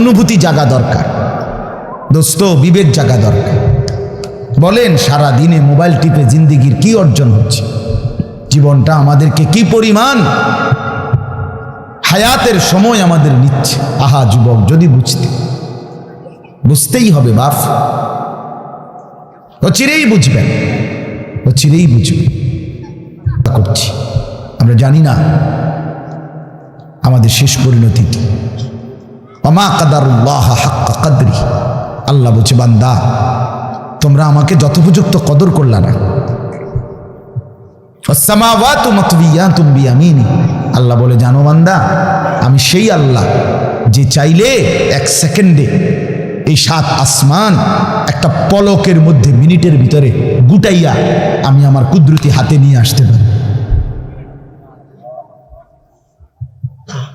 অনুভূতি জাগা দরকার। দোস্ত, বিবেক জাগা দরকার। বলেন সারা দিনে মোবাইল টিপে জিন্দিগির কি অর্জন হচ্ছে? জীবনটা আমাদেরকে কি পরিমাণ হায়াতের সময় আমাদের নিচ্ছে? আহা, যুবক, যদি বুঝতে। বুঝতেই হবে, বাপ। ও চিরেই বুঝবেন। ও চিরেই বুঝবেন করছি। আমরা জানি না আমাদের শেষ পরিণতি কি। আল্লাহ বলছে, বান্দা, তোমরা আমাকে যথোপযুক্ত কদর করলা না। আল্লাহ বলে, জানো বান্দা, আমি সেই আল্লাহ যে চাইলে এক সেকেন্ডে এই সাত আসমান একটা পলকের মধ্যে মিনিটের ভিতরে গুটাইয়া আমি আমার কুদরতি হাতে নিয়ে আসতে পারি।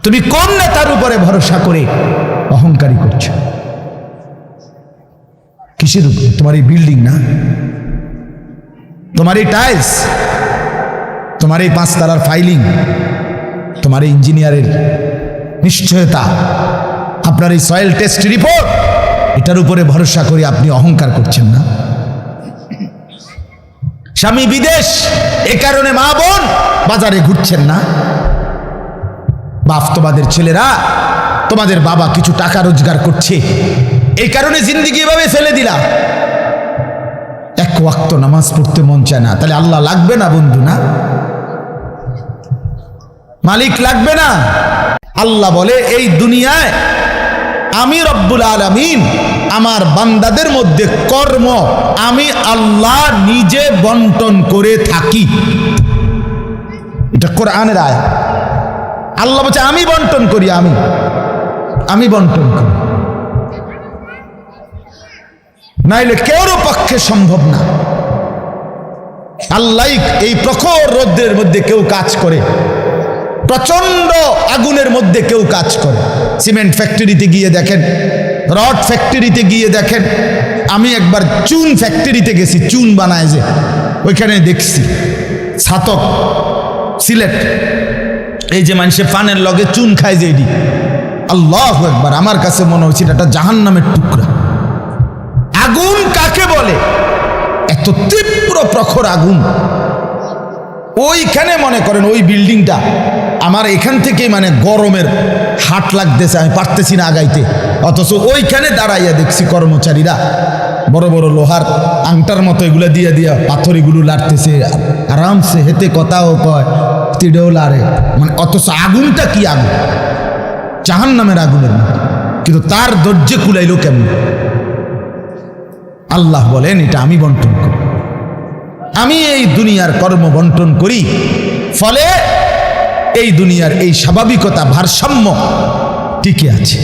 তুমি কোন নেতার উপরে ভরসা করে অহংকারী করছ? কিসের উপরে? তোমার এই বিল্ডিং না? তোমার এই টাইলস? তোমার এই পাঁচতলার ফাইলিং? তোমার এই ইঞ্জিনিয়ারের নিশ্চয়তা? আপনার এই সয়েল টেস্ট রিপোর্ট? এটার উপরে ভরসা করে আপনি অহংকার করছেন না? স্বামী বিদেশ, এ কারণে মা বোন বাজারে ঘুরছেন না? বাপ তোমাদের ছেলেরা, তোমাদের বাবা কিছু টাকা রোজগার করছে। এই কারণে জিন্দিগি এভাবে ফেলে দিলা। এক ওয়াক্ত নামাজ পড়তে মন চায় না। তাহলে আল্লাহ লাগবে না বন্ধু না? মালিক লাগবে না? আল্লাহ বলে, এই দুনিয়ায় আমি রব্বুল আলমিন আমার বান্দাদের মধ্যে কর্ম আমি আল্লাহ নিজে বন্টন করে থাকি। এটা কোরআনের আয় আল্লাহ বলছে, আমি বন্টন করি, আমি। আমি বন্টন করি। নাইলে কেউরও পক্ষে সম্ভব না। আল্লাহ এই প্রখর রোদ্রের মধ্যে কেউ কাজ করে। প্রচণ্ড আগুনের মধ্যে কেউ কাজ করে। সিমেন্ট ফ্যাক্টরিতে গিয়ে দেখেন, রড ফ্যাক্টরিতে গিয়ে দেখেন। আমি একবার চুন ফ্যাক্টরিতে গেছি, চুন বানায় যে। ওইখানে দেখছি। ছাতক, সিলেট। এই যে মানুষে ফানের লগে চুন খায় যে এটি। আল্লাহ একবার আমার কাছে মনে হচ্ছে এটা একটা জাহান নামের টুকরা। আগুন কাকে বলে? এত তীব্র প্রখর আগুন। ওইখানে মনে করেন ওই বিল্ডিংটা। আমার এখান থেকে মানে গরমের হাট লাগতেছে, আমি পারতেছি না আগাইতে। অথচ ওইখানে দাঁড়াইয়া দেখছি কর্মচারীরা, বড় বড় লোহার আংটার মতো এগুলো দিয়ে দিয়া পাথর এগুলো লাড়তেছে। আরামসে হেতে কথাও কয় তিড়েও লাড়ে মানে অথচ আগুনটা কি আগুন? জাহান নামের আগুনের কিন্তু তার ধৈর্যে কুলাইলো কেমন? আল্লাহ বলেন, এটা আমি বন্টন করি। আমি এই দুনিয়ার কর্ম বন্টন করি। ফলে এই দুনিয়ার এই স্বাভাবিকতা ভারসাম্য টিকে আছে।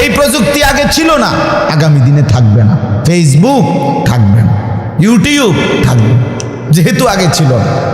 এই প্রযুক্তি আগে ছিল না। আগামী দিনে থাকবে না। ফেসবুক থাকবে না। ইউটিউব থাকবে যেহেতু আগে ছিল না।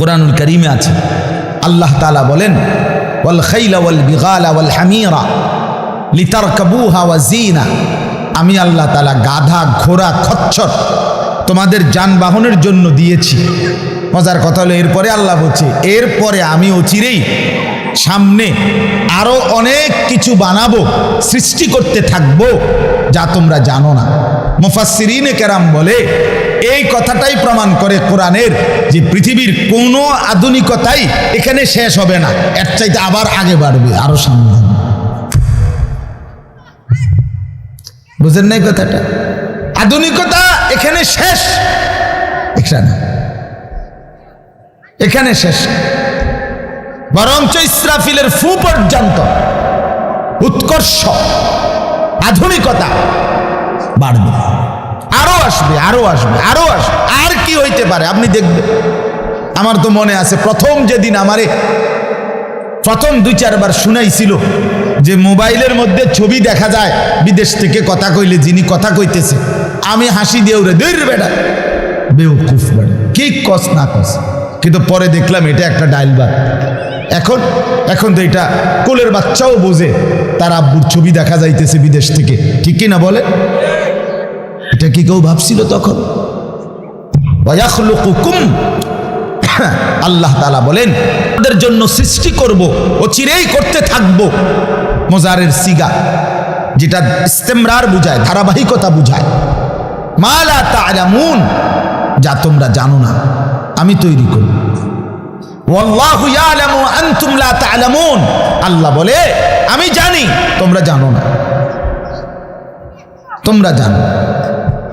কোরআনুল করিমে আছে। আল্লাহ তালা বলেন, ওয়াল খাইলা ওয়াল বিগালা ওয়াল হামিরা লিতারকাবুহা ওয়া জিনা আমি আল্লাহ তালা গাধা, ঘোড়া, খচ্চর তোমাদের যানবাহনের জন্য দিয়েছি। মজার কথা হলো, এরপরে আল্লাহ বলছে, এরপরে আমি অচিরেই সামনে আরও অনেক কিছু বানাবো, সৃষ্টি করতে থাকব, যা তোমরা জানো না। মুফাসসিরিনে কেরাম বলে এই কথাটাই প্রমাণ করে কোরআনের যে পৃথিবীর কোনো আধুনিকতাই এখানে শেষ হবে না। এর চাইতে আবার আগে বাড়বে, আরও সামনে। বুঝেন নাই কথাটা? আধুনিকতা এখানে শেষ। এখানে। এখানে শেষ। বরঞ্চ ইসরাফিলের ফু পর্যন্ত উৎকর্ষ, আধুনিকতা বাড়বে। আরও আসবে আরও আসবে আরও আসবে। আর কি হইতে পারে? আপনি দেখবেন। আমার তো মনে আছে, প্রথম যেদিন আমারে প্রথম দুই চারবার শুনাইছিল যে মোবাইলের মধ্যে ছবি দেখা যায়, বিদেশ থেকে কথা কইলে যিনি কথা কইতেছে, আমি হাসি দিয়ে উড়ে দৈর বেড়া বেউকুফ বেড়া কি কস না কস? কিন্তু পরে দেখলাম এটা একটা ডাইল বার এখন এখন তো এটা কোলের বাচ্চাও বোঝে, তার আব্বুর ছবি দেখা যাইতেছে বিদেশ থেকে। ঠিক কি না বলে? কেউ ভাবছিল তখন? আল্লাহ তালা বলেন তাদের জন্য সৃষ্টি করব ও চিরেই করতে থাকব। মোজারের সিগা, যেটা ইস্তেমরার বুঝায়, ধারাবাহিকতা বুঝায়। মালা তালামুন, যা তোমরা জানো না, আমি তৈরি তা'লামুন। আল্লাহ বলে, আমি জানি, তোমরা জানো না। তোমরা জানো।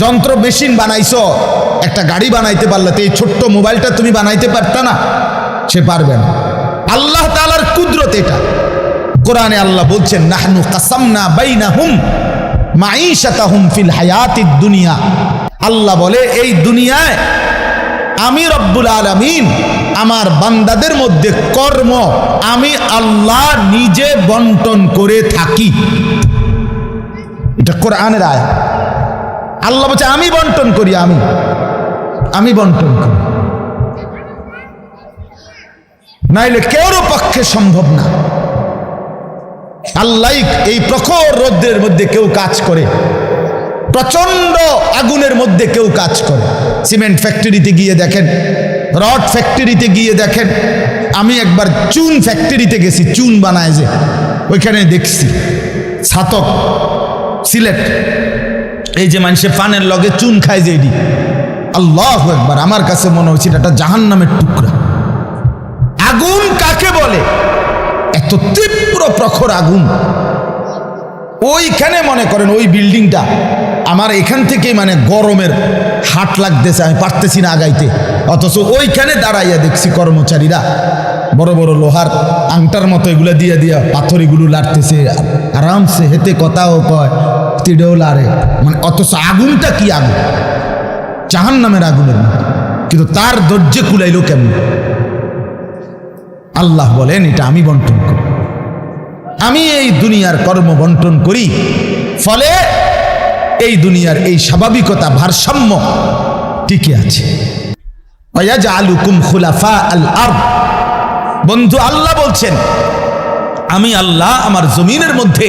যন্ত্র মেশিন বানাইছো, একটা গাড়ি বানাইতে পারলে তো এই ছোট্ট মোবাইলটা তুমি বানাইতে পারত না, সে পারবে না। আল্লাহ তালার কুদরত এটা। কোরআনে আল্লাহ বলছেন, নাহনু কাসামনা বাইনাহুম মাঈশাতাহুম ফিল হায়াতিদ দুনিয়া। আল্লাহ বলে, এই দুনিয়ায় আমি রব্বুল আলামিন আমার বান্দাদের মধ্যে কর্ম আমি আল্লাহ নিজে বন্টন করে থাকি। এটা কোরআনের আয় আল্লাহ বলছে, আমি বন্টন করি, আমি। আমি বন্টন করি। নাইলে কেউর পক্ষে সম্ভব না। আল্লাহ এই প্রখর রৌদ্রের মধ্যে কেউ কাজ করে। প্রচণ্ড আগুনের মধ্যে কেউ কাজ করে। সিমেন্ট ফ্যাক্টরিতে গিয়ে দেখেন, রড ফ্যাক্টরিতে গিয়ে দেখেন, আমি একবার চুন ফ্যাক্টরিতে গেছি, চুন বানায় যে, ওইখানে দেখছি। ছাতক সিলেট এই যে মানুষে পানের লগে চুন খায় যে আল্লাহ একবার আমার কাছে মনে হচ্ছে এটা জাহান নামের টুকরা। আগুন কাকে বলে? এত তীব্র প্রখর আগুন। ওইখানে মনে করেন ওই বিল্ডিংটা আমার এখান থেকেই মানে গরমের হাট লাগতেছে, আমি পারতেছি না আগাইতে। অথচ ওইখানে দাঁড়াইয়া দেখছি কর্মচারীরা, বড় বড় লোহার আংটার মতো এগুলো দিয়ে দিয়া পাথর এগুলো লাড়তেছে। আরামসে হেতে কথাও কয় তিড়েও লাড়ে মানে অথচ আগুনটা কি আগুন? জাহান নামের আগুনের মতো। কিন্তু তার ধৈর্য কুলাইলো কেমন? আল্লাহ বলেন, এটা আমি বন্টন করি। আমি এই দুনিয়ার কর্ম বন্টন করি। ফলে এই দুনিয়ার এই স্বাভাবিকতা ভারসাম্য টিকে আছে। খুলাফা বন্ধু, আল্লাহ বলছেন, আমি আল্লাহ আমার জমিনের মধ্যে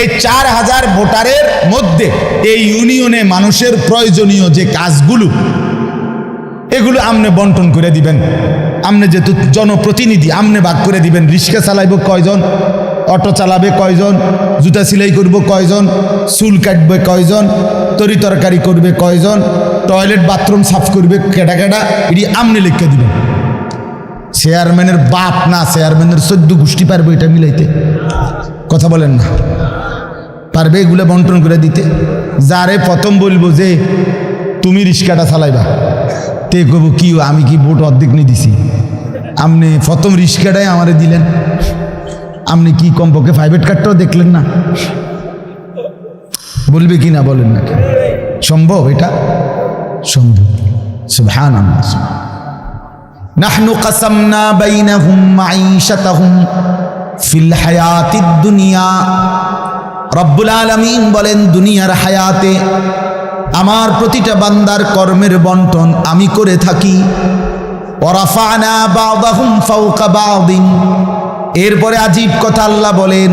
এই চার হাজার ভোটারের মধ্যে এই ইউনিয়নে মানুষের প্রয়োজনীয় যে কাজগুলো, এগুলো আমনে বন্টন করে দিবেন। আমনে যেহেতু জনপ্রতিনিধি, আমনে ভাগ করে দিবেন। রিক্সা চালাইব কয়জন? অটো চালাবে কয়জন? জুতা সেলাই করব কয়জন? চুল কাটবে কয়জন? তরি তরকারি করবে কয়জন? টয়লেট, বাথরুম সাফ করবে কেডা কেডা? এটি আমনে লিখে দিবেন। চেয়ারম্যানের বাপ না, চেয়ারম্যানের চোদ্দ গোষ্ঠী পারবে এটা মিলাইতে। কথা বলেন না। পারবে এগুলো বন্টন করে দিতে? যারে প্রথম বলব যে, তুমি রিক্সাটা চালাইবা। তে কব কি আমি কি ভোট অর্ধেক নিয়ে দিছি? আপনি প্রথম রিক্সাটাই আমারে দিলেন। আপনি কি কমপক্ষে প্রাইভেট কার্ডটাও দেখলেন না? বলবে কি না বলেন না সম্ভব এটা? সম্ভব। সুবহান নাহনু কাসামনা বাইনাহুম মাঈশাতাহুম ফিল হায়াতিদ দুনিয়া। রব্বুল আলমিন বলেন, দুনিয়ার হায়াতে আমার প্রতিটা বান্দার কর্মের বন্টন আমি করে থাকি। এরপরে আজীব কথা আল্লাহ বলেন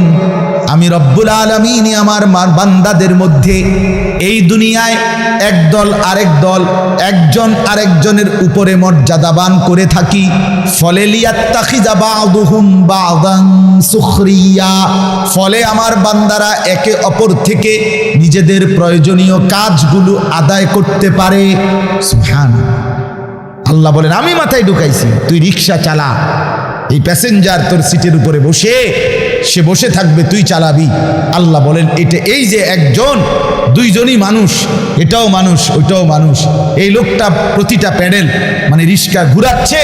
আমি রব্বুল আলমিন আমার বান্দাদের মধ্যে এই দুনিয়ায় একদল আরেক দল, একজন আরেকজনের উপরে মর্যাদাবান করে থাকি। ফলে ফলে আমার বান্দারা একে অপর থেকে নিজেদের প্রয়োজনীয় কাজগুলো আদায় করতে পারে। আল্লাহ বলেন, আমি মাথায় ঢুকাইছি, তুই রিক্সা চালা, এই প্যাসেঞ্জার তোর সিটের উপরে বসে সে বসে থাকবে, তুই চালাবি। আল্লাহ বলেন, এটা এই যে একজন, দুইজনই মানুষ, এটাও মানুষ, ওইটাও মানুষ। এই লোকটা প্রতিটা প্যাডেল মানে রিক্সা ঘুরাচ্ছে,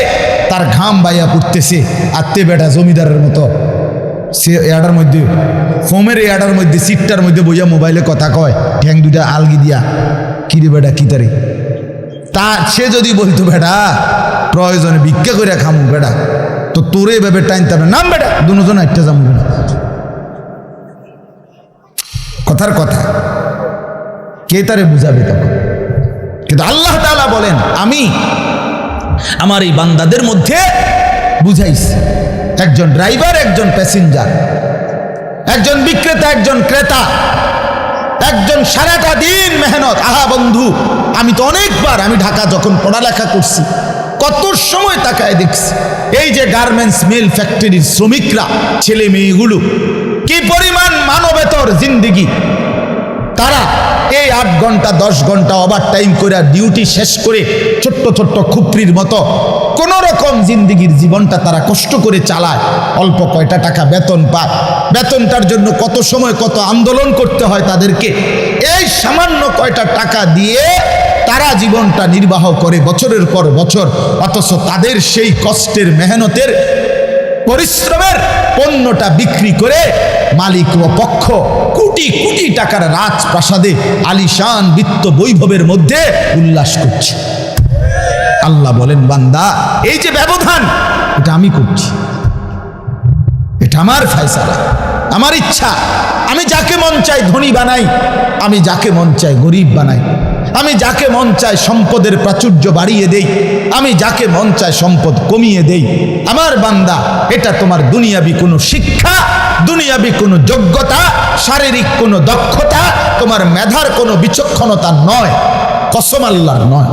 তার ঘাম বাইয়া পড়তেছে। আত্মে বেটা জমিদারের মতো। সে এয়াডার মধ্যে, ফোমের এয়াডার মধ্যে, সিটটার মধ্যে বইয়া মোবাইলে কথা কয়, ঠ্যাং দুইটা আলগি দিয়া। কিরে বেটা, কি তারে? তা সে যদি বলতো, বেটা, প্রয়োজনে ভিক্ষা করে খামু, বেটা। তো তোরে ভেবে টাইনতে হবে। নাম বেটা, দুজন একটা যাব বেটা। কথার কথা। কে তারে বুঝাবে তখন? কিন্তু আল্লাহ তাআলা বলেন, আমি আমার এই বান্দাদের মধ্যে বুঝাইছি। একজন ড্রাইভার, একজন প্যাসেঞ্জার, একজন বিক্রেতা, একজন ক্রেতা, একজন সারাটা দিন মেহনত। আহা বন্ধু, আমি তো অনেকবার, আমি ঢাকা যখন পড়ালেখা করছি, কত সময় তাকায় দেখছি। এই যে গার্মেন্টস মিল ফ্যাক্টরির শ্রমিকরা ছেলে মেয়েগুলো কি পরিমাণ মানবেতর জিন্দিগি? তারা এই আট ঘণ্টা, দশ ঘণ্টা ওভার টাইম করে ডিউটি শেষ করে ছোট্ট ছোট্ট খুপড়ির মতো কোন রকম জিন্দিগির জীবনটা তারা কষ্ট করে চালায়। অল্প কয়টা টাকা বেতন পায়। বেতনটার জন্য কত সময়, কত আন্দোলন করতে হয় তাদেরকে। এই সামান্য কয়টা টাকা দিয়ে তারা জীবনটা নির্বাহ করে বছরের পর বছর। অথচ তাদের সেই কষ্টের, মেহনতের, পরিশ্রমের পণ্যটা বিক্রি করে মালিক ও পক্ষ কোটি কোটি টাকার রাজপ্রাসাদে আলিশান বিত্ত বৈভবের মধ্যে উল্লাস করছে। আল্লাহ বলেন, বান্দা, এই যে ব্যবধান, এটা আমি করছি। এটা আমার ফয়সালা, আমার ইচ্ছা। আমি যাকে মন চাই ধনী বানাই, আমি যাকে মন চাই গরিব বানাই। আমি যাকে মন চাই সম্পদের প্রাচুর্য বাড়িয়ে দেই, আমি যাকে মন চাই সম্পদ কমিয়ে দেই। আমার বান্দা, এটা তোমার দুনিয়াবি কোনো শিক্ষা, দুনিয়াবি কোনো যোগ্যতা, শারীরিক কোনো দক্ষতা, তোমার মেধার কোনো বিচক্ষণতা নয়, কসম আল্লাহর নয়।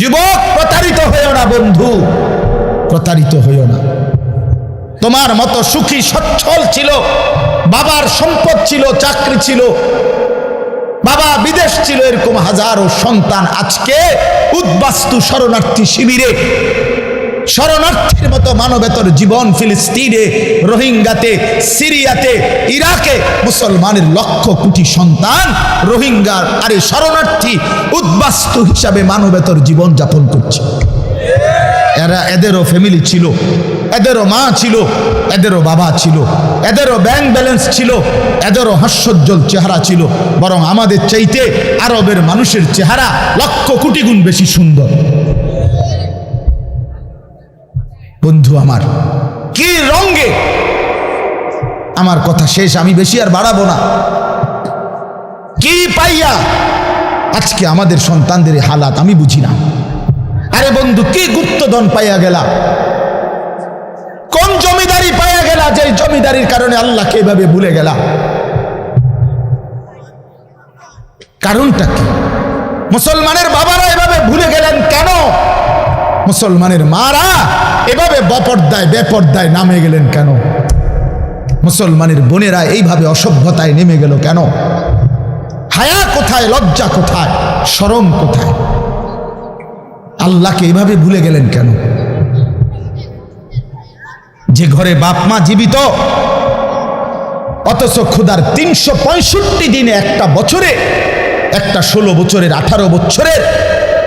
যুবক, প্রতারিত হইও না বন্ধু, প্রতারিত হইও না। তোমার মতো সুখী সচ্ছল ছিল, বাবার সম্পদ ছিল, চাকরি ছিল বাবা বিদেশ ছিল, এরকম হাজারো সন্তান আজকে উদ্বাস্তু শরণার্থী শিবিরে। শরণার্থীর মতো মানবেতর জীবন ফিলিস্তিনে, রোহিঙ্গাতে, সিরিয়াতে, ইরাকে মুসলমানের লক্ষ কোটি সন্তান রোহিঙ্গার আরে শরণার্থী উদ্বাস্তু হিসাবে মানবেতর জীবন যাপন করছে। এরা এদেরও ফ্যামিলি ছিল, এদেরও মা ছিল, এদেরও বাবা ছিল, এদেরও ব্যাংক ব্যালেন্স ছিল, এদেরও হাস্যোজ্জ্বল চেহারা ছিল, বরং আমাদের চাইতে আরবের মানুষের চেহারা লক্ষ কোটি গুণ বেশি সুন্দর। বন্ধু আমার, কি রঙ্গে আমার কথা শেষ, আমি বেশি আর বাড়াবো না। কি পাইয়া? আজকে আমাদের সন্তানদের হালাত আমি বুঝি না। আরে বন্ধু, কি গুপ্তধন পাইয়া গেলা? কোন জমিদারি পাইয়া গেলা যে জমিদারির কারণে আল্লাহকে এভাবে ভুলে গেলা? কারণটা কি? মুসলমানের বাবারা এভাবে ভুলে গেলেন কেন? মুসলমানের মারা এভাবে বপর্দায়, বেপর্দায় নামে গেলেন কেন? মুসলমানের বোনেরা এইভাবে অসভ্যতায় নেমে গেল কেন? হায়া কোথায়, লজ্জা কোথায়, শরম কোথায়? আল্লাহকে এভাবে ভুলে গেলেন কেন? যে ঘরে বাপ মা জীবিত, অথচ ক্ষুদার তিনশো পঁয়ষট্টি দিনে একটা বছরে, একটা ষোলো বছরের, আঠারো বছরের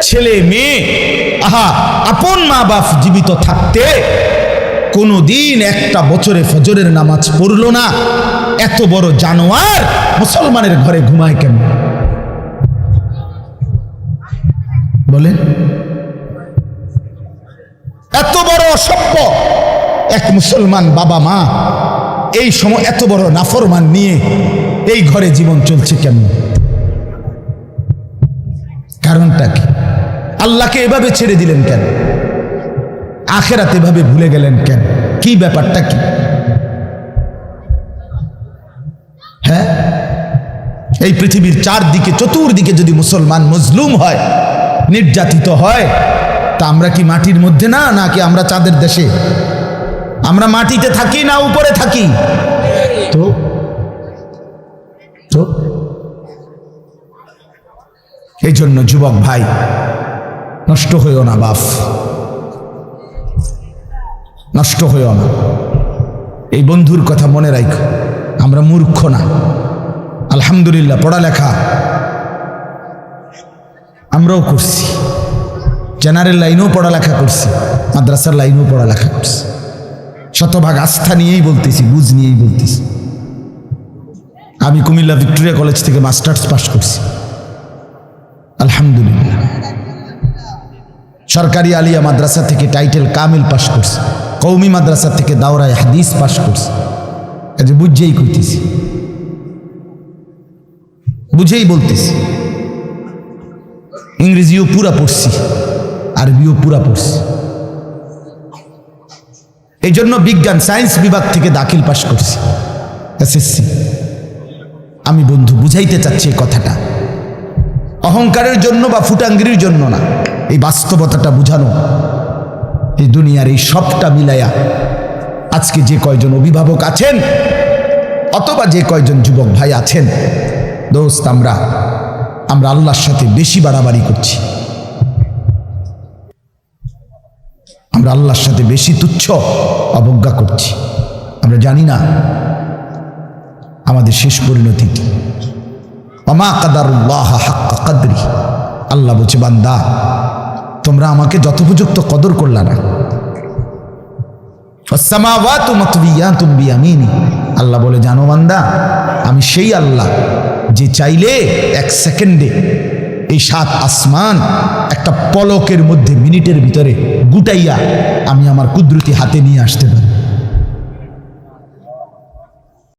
ছেলে মেয়ে, আহা, আপন মা বাপ জীবিত থাকতে কোনো দিন একটা বছরে ফজরের নামাজ পড়ল না। এত বড় জানোয়ার মুসলমানের ঘরে ঘুমায় কেন বলেন এত বড় অসভ্য এক মুসলমান বাবা মা, এই সময় এত বড় নাফরমান নিয়ে এই ঘরে জীবন চলছে কেমন? কারণটা কি? আল্লাহকে এভাবে ছেড়ে দিলেন কেন? আখেরাতে এভাবে ভুলে গেলেন কেন? কি ব্যাপারটা কি? হ্যাঁ? এই পৃথিবীর চারদিকে, চতুর্দিকে যদি মুসলমান মজলুম হয়, নির্যাতিত হয়, তা আমরা কি মাটির মধ্যে না, নাকি আমরা চাঁদের দেশে? আমরা মাটিতে থাকি না উপরে থাকি? তো? তো? এই জন্য যুবক ভাই নষ্ট হইও না বাপ। নষ্ট হইও না। এই বন্ধুর কথা মনে রাখো আমরা মূর্খ না। আলহামদুলিল্লাহ পড়ালেখা আমরাও করছি। জেনারেল লাইনেও পড়ালেখা করছি মাদ্রাসার লাইনেও পড়ালেখা করছি। শতভাগ আস্থা নিয়েই বলতেছি, বুঝ নিয়েই বলতেছি। আমি কুমিল্লা ভিক্টোরিয়া কলেজ থেকে মাস্টার্স পাশ করছি। আলহামদুলিল্লাহ। সরকারি আলিয়া মাদ্রাসা থেকে টাইটেল কামিল পাশ করছি। কৌমি মাদ্রাসা থেকে দাওরায় হাদিস পাশ করছি। কাজে বুঝেই কইতেছি। বুঝেই বলতেছি। ইংরেজিও পুরা পড়ছি, আরবিও পুরা পড়ছি। এই জন্য বিজ্ঞান সায়েন্স বিভাগ থেকে দাখিল পাশ করছি। এসএসসি আমি বন্ধু, বুঝাইতে চাচ্ছি এই কথাটা। অহংকারের জন্য বা ফুটাঙ্গির জন্য না, এই বাস্তবতাটা বুঝানো। এই দুনিয়ার এই সবটা মিলাইয়া আজকে যে কয়জন অভিভাবক আছেন, অথবা যে কয়জন যুবক ভাই আছেন, দোস্ত, আমরা আমরা আল্লাহর সাথে বেশি বাড়াবাড়ি করছি। আমরা আল্লাহর সাথে বেশি তুচ্ছ অবজ্ঞা করছি। আমরা জানি না আমাদের শেষ পরিণতি কি। অমা কাদারুল্লাহ হাক্কা কাদরি। আল্লাহ বলছে, বান্দা, তোমরা আমাকে যথোপযুক্ত কদর করলা না। আল্লাহ বলে, জানো বান্দা, আমি সেই আল্লাহ যে চাইলে এক সেকেন্ডে এই সাত আসমান একটা পলকের মধ্যে মিনিটের ভিতরে গুটাইয়া আমি আমার কুদরতি হাতে নিয়ে আসতে পারি।